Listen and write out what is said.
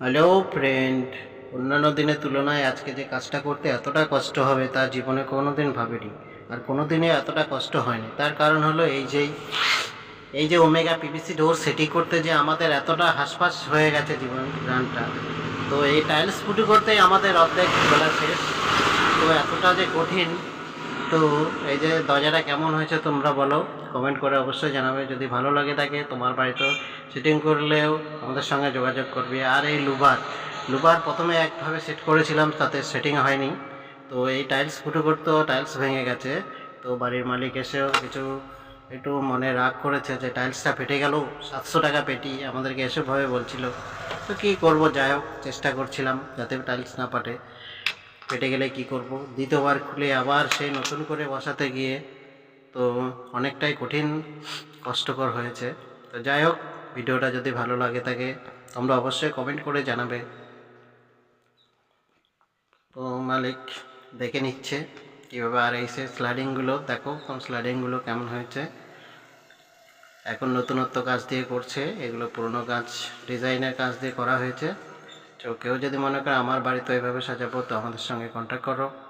Hello friend অন্যান্য দিনের তুলনায় আজকে যে কাজটা করতে এতটা কষ্ট হবে, তা জীবনে কোনো দিন ভাবেনি। আর কোনো দিনে এতটা কষ্ট হয়নি। তার কারণ হলো এই যেই এই যে ওমেগা পিভিসি ডোর সেটি করতে যে আমাদের এতটা হাসপাস হয়ে গেছে জীবন রানটা তো এই টাইলস ফুটি করতেই আমাদের অর্ধেক বেলা শেষ। তো এতটা যে কঠিন, তো এই যে দরজাটা কেমন হয়েছে তোমরা বলো। কমেন্ট করে অবশ্যই জানাবে। যদি ভালো লাগে থাকে তোমার বাড়িতেও সেটিং করলেও আমাদের সঙ্গে যোগাযোগ করবে। আর এই লুবার লুবার প্রথমে একভাবে সেট করেছিলাম, তাতে সেটিং হয়নি। তো এই টাইলস ফুটো করতেও টাইলস ভেঙে গেছে। তো বাড়ির মালিক এসেও কিছু, একটু মনে রাগ করেছে যে টাইলসটা ফেটে গেল, সাতশো টাকা পেটি আমাদেরকে এসবভাবে বলছিল। তো কী করব, যাই হোক, চেষ্টা করছিলাম যাতে টাইলস না পাটে ফেটে গেলে কি করব? দ্বিতীয়বার খুলে আবার সেই নতুন করে বসাতে গিয়ে তো অনেকটাই কঠিন, কষ্টকর হয়েছে। তো যাই হোক ভিডিওটা যদি ভালো লাগে থাকে, তোমরা অবশ্যই কমেন্ট করে জানাবে। তো মালিক দেখে নিচ্ছে কীভাবে আর এই স্লাইডিংগুলো দেখো কোন স্লাইডিংগুলো কেমন হয়েছে। এখন নতুনত্ব কাজ দিয়ে করছে, এগুলো পুরনো কাজ, ডিজাইনের কাজ দিয়ে করা হয়েছে। তো কেউ যদি মনে করে আমার বাড়িতে এভাবে সাজাবো, তো আমাদের সঙ্গে কন্ট্যাক্ট করো।